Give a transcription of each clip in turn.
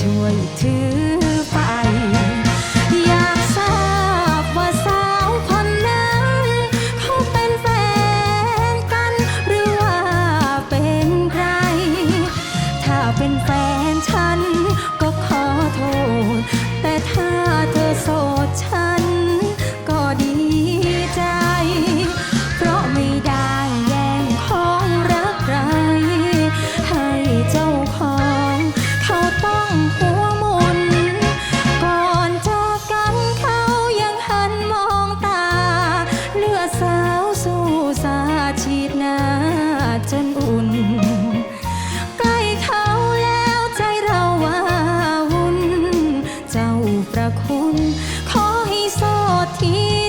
ช่วยถือไป อยากทราบว่าสาวคนนั้นเขาเป็นแฟนกัน หรือว่าเป็นใคร ถ้าเป็นแฟนฉันก็ขอโทษ แต่ถ้า จนอุ่น ใกล้เขาแล้วใจเราว่าวุ่น เจ้าประคุณ ขอให้โสดที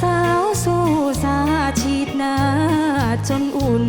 สาวสู้สาชีดหน้าจนอุ่น